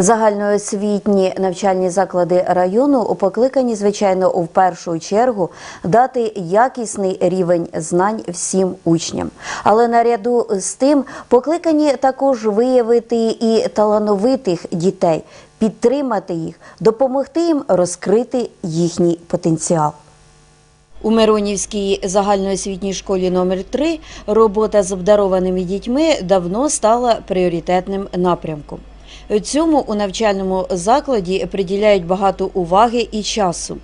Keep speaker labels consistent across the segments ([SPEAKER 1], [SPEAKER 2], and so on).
[SPEAKER 1] Загальноосвітні навчальні заклади району покликані, звичайно, у першу чергу дати якісний рівень знань всім учням. Але наряду з тим покликані також виявити і талановитих дітей, підтримати їх, допомогти їм розкрити їхній потенціал. У Миронівській загальноосвітній школі номер 3 робота з обдарованими дітьми давно стала пріоритетним напрямком. Цьому у навчальному закладі приділяють багато уваги і часу.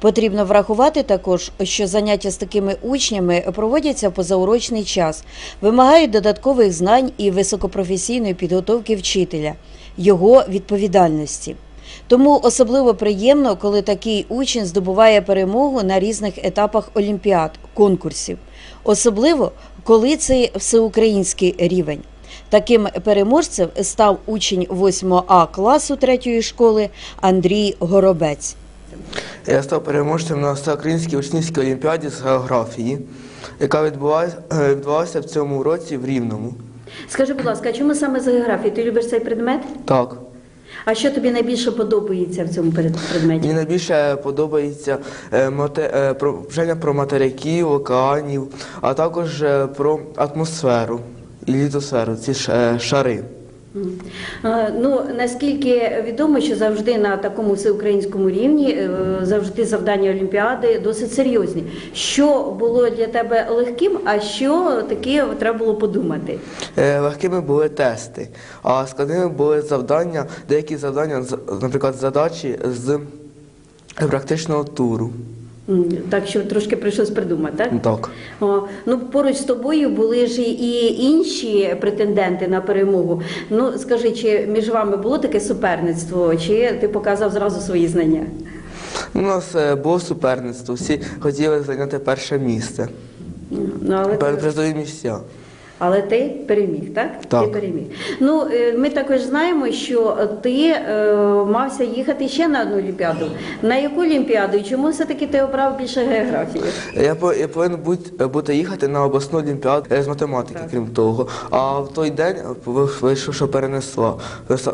[SPEAKER 1] Потрібно врахувати також, що заняття з такими учнями проводяться позаурочний час, вимагають додаткових знань і високопрофесійної підготовки вчителя, його відповідальності. Тому особливо приємно, коли такий учень здобуває перемогу на різних етапах олімпіад, конкурсів, особливо коли це всеукраїнський рівень. Таким переможцем став учень 8 А класу 3 школи Андрій Горобець.
[SPEAKER 2] Я став переможцем на всеукраїнській учнівській олімпіаді з географії, яка е, в цьому році в Рівному.
[SPEAKER 3] Скажи, будь ласка, а чому саме з географії? Ти любиш цей предмет?
[SPEAKER 2] Так.
[SPEAKER 3] А що тобі найбільше подобається в цьому предметі?
[SPEAKER 2] Мені найбільше подобається е, е, про вчення про материків, океанів, а також про атмосферу літосферу, ці е, шари.
[SPEAKER 3] Ну наскільки відомо, що завжди на такому всеукраїнському рівні е, завжди завдання Олімпіади досить серйозні. Що було для тебе легким, а що таке треба було подумати?
[SPEAKER 2] Е, Легкими були тести, а складними були завдання, деякі завдання, наприклад, задачі з практичного туру.
[SPEAKER 3] Так що трошки прийшлось придумати, так?
[SPEAKER 2] Так.
[SPEAKER 3] О, ну поруч з тобою були ж і інші претенденти на перемогу. Ну скажи, чи між вами було таке суперництво, чи ти показав зразу свої знання?
[SPEAKER 2] У нас е, було суперництво, всі хотіли зайняти перше місце.
[SPEAKER 3] Ну, але,
[SPEAKER 2] Перед Призові місця.
[SPEAKER 3] Але ти переміг, так?
[SPEAKER 2] Так.
[SPEAKER 3] Ти переміг. Ну е, ми також знаємо, що ти е, мався їхати ще на одну олімпіаду. На яку олімпіаду? І чому все-таки ти обрав більше географії?
[SPEAKER 2] Я, я повинен бути, бути їхати на обласну олімпіаду е, з математики, крім того. А в той день ви- вийшло, що перенесла,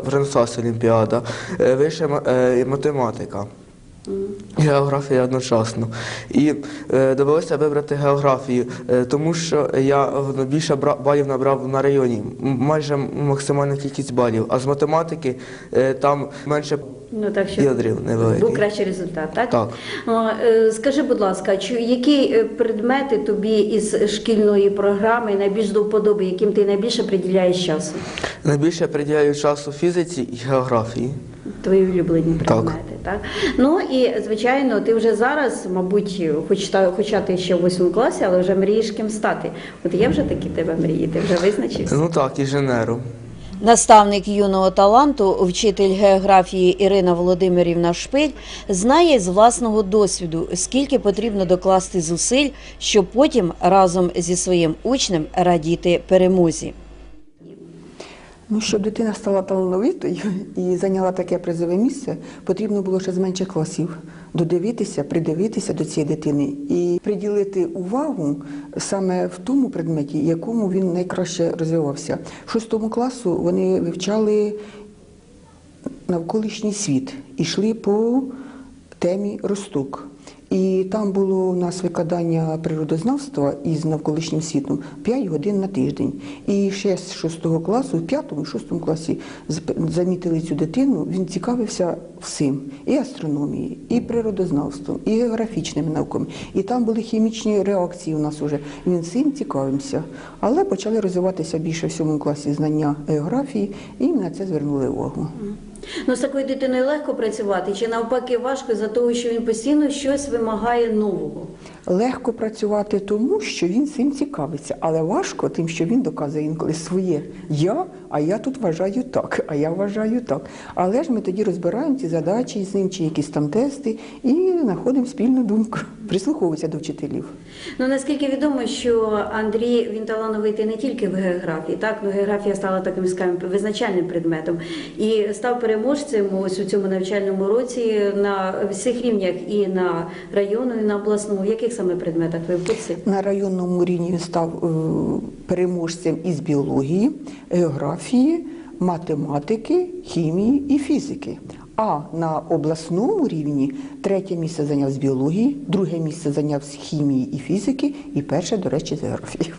[SPEAKER 2] перенеслася олімпіада, е, вийшла е, математика. Географія одночасно. І е, довелося вибрати географію, е, тому що я більше балів набрав на районі, майже максимальну кількість балів. А з математики е, там менше
[SPEAKER 3] Ну так що
[SPEAKER 2] ядрів невеликий.
[SPEAKER 3] був кращий результат, так?
[SPEAKER 2] Так.
[SPEAKER 3] Е, Скажи, будь ласка, чи які е, предмети тобі із шкільної програми найбільш до вподоби, яким ти найбільше приділяєш часу?
[SPEAKER 2] Найбільше приділяю часу фізиці і географії.
[SPEAKER 3] Твої улюблені предмети, так? Ну і звичайно, ти вже зараз, мабуть, хоч та- хоча ти ще в восьмому класі, але вже мрієш ким стати. От є вже такі тебе мрії, ти вже визначився?
[SPEAKER 2] Ну так, інженером.
[SPEAKER 1] Наставник юного таланту, вчитель географії Ірина Володимирівна Шпиль, знає з власного досвіду, скільки потрібно докласти зусиль, щоб потім разом зі своїм учнем радіти перемозі.
[SPEAKER 4] Ну, щоб дитина стала талановитою і зайняла таке призове місце, потрібно було ще з менших класів додивитися, придивитися до цієї дитини і приділити увагу саме в тому предметі, якому він найкраще розвивався. В шостому класу вони вивчали навколишній світ і йшли по темі Росток. І там було у нас викладання природознавства із навколишнім світом 5 годин на тиждень. І ще з 6 класу, в 5 і 6 класі замітили цю дитину, він цікавився всім: і астрономією, і природознавством, і географічними науками. І там були хімічні реакції у нас уже. Він всім цікавився. Але почали розвиватися більше в 7 класі знання географії, і на це звернули увагу.
[SPEAKER 3] Ну, з такою дитиною легко працювати, чи навпаки важко за того, що він постійно щось вимагає нового?
[SPEAKER 4] Легко працювати тому, що він цим цікавиться, але важко тим, що він доказує інколи своє я, а я тут вважаю так, а я вважаю так. Але ж ми тоді розбираємо ці задачі з ним, чи якісь там тести, і знаходимо спільну думку, прислуховуємося до вчителів.
[SPEAKER 3] Ну наскільки відомо, що Андрій він талановитий не тільки в географії, так ну географія стала таким скажімо, визначальним предметом і став переможцем ось у цьому навчальному році на всіх рівнях і на району, і на обласному. В яких саме предметах ви в курсі?
[SPEAKER 4] На районному рівні він став е, переможцем із біології, географії, математики, хімії і фізики. А на обласному рівні третє місце зайняв з біології, друге місце зайняв з хімії і фізики, і перше, до речі, з географії.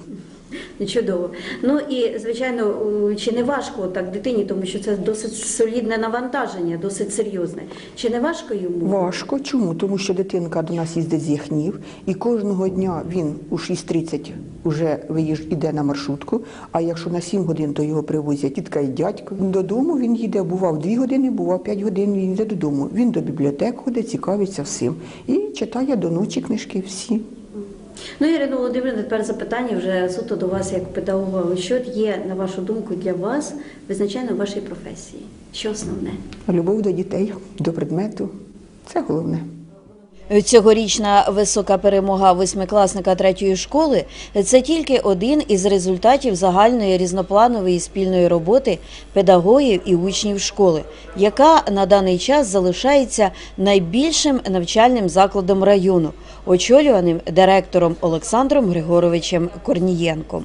[SPEAKER 3] Чудово. Ну і звичайно, чи не важко так дитині, тому що це досить солідне навантаження, досить серйозне. Чи не важко йому?
[SPEAKER 4] Важко. Чому? Тому що дитинка до нас їздить з Яхнів, і кожного дня він у 6.30 вже виїж іде на маршрутку. А якщо на 7 годин, то його привозять тітка і дядько. Додому він їде, бував 2 години, бував 5 годин. Він йде додому. Він до бібліотек ходить, цікавиться всім і читає до ночі книжки всі.
[SPEAKER 3] Ну, Ірина Володимирівна, тепер запитання вже суто до вас як педагога. Що є, на вашу думку, для вас визначально в вашій професії? Що основне?
[SPEAKER 4] Любов до дітей, до предмету це головне.
[SPEAKER 1] Цьогорічна висока перемога восьмикласника третьої школи це тільки один із результатів загальної різнопланової спільної роботи педагогів і учнів школи, яка на даний час залишається найбільшим навчальним закладом району, очолюваним директором Олександром Григоровичем Корнієнком.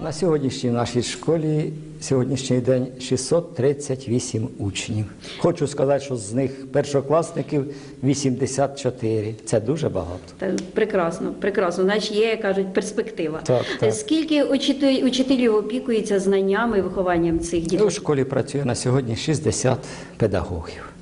[SPEAKER 5] На сьогоднішній нашій школі сьогоднішній день 638 учнів. Хочу сказати, що з них першокласників 84. Це дуже багато.
[SPEAKER 3] Та прекрасно, прекрасно. Значить, є, як кажуть, перспектива.
[SPEAKER 5] Так, так.
[SPEAKER 3] Скільки учителів опікується знаннями і вихованням цих дітей?
[SPEAKER 5] у школі працює на сьогодні 60 педагогів.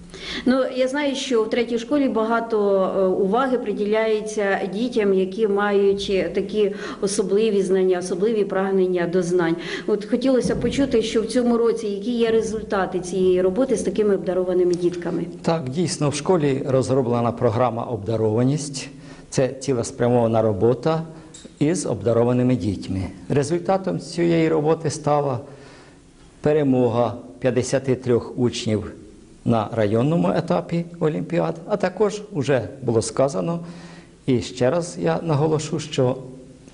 [SPEAKER 3] Ну я знаю, що в третій школі багато е, уваги приділяється дітям, які мають е, такі особливі знання, особливі прагнення до знань. От хотілося почути, що в цьому році які є результати цієї роботи з такими обдарованими дітками.
[SPEAKER 5] Так, дійсно, в школі розроблена програма обдарованість. Це цілеспрямована робота із обдарованими дітьми. Результатом цієї роботи стала перемога 53 учнів на районному етапі Олімпіад, а також вже було сказано, і ще раз я наголошу, що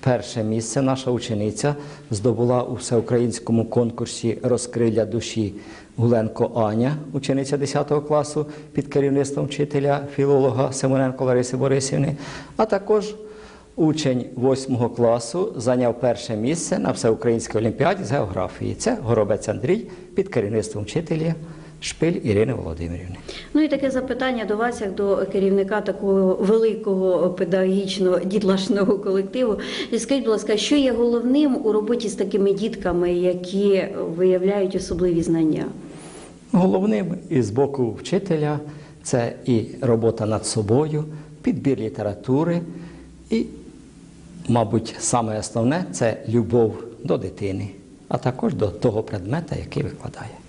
[SPEAKER 5] перше місце наша учениця здобула у всеукраїнському конкурсі Розкрилля душі Гуленко Аня, учениця 10 класу під керівництвом вчителя філолога Симоненко Лариси Борисівни, а також Учень 8 класу зайняв перше місце на всеукраїнській олімпіаді з географії. Це Горобець Андрій під керівництвом вчителя Шпиль Ірини Володимирівни.
[SPEAKER 3] Ну і таке запитання до вас, як до керівника такого великого педагогічного дітлашного колективу. І Скажіть, будь ласка, що є головним у роботі з такими дітками, які виявляють особливі знання?
[SPEAKER 5] Головним і з боку вчителя це і робота над собою, підбір літератури, і, мабуть, саме основне це любов до дитини, а також до того предмета, який викладає.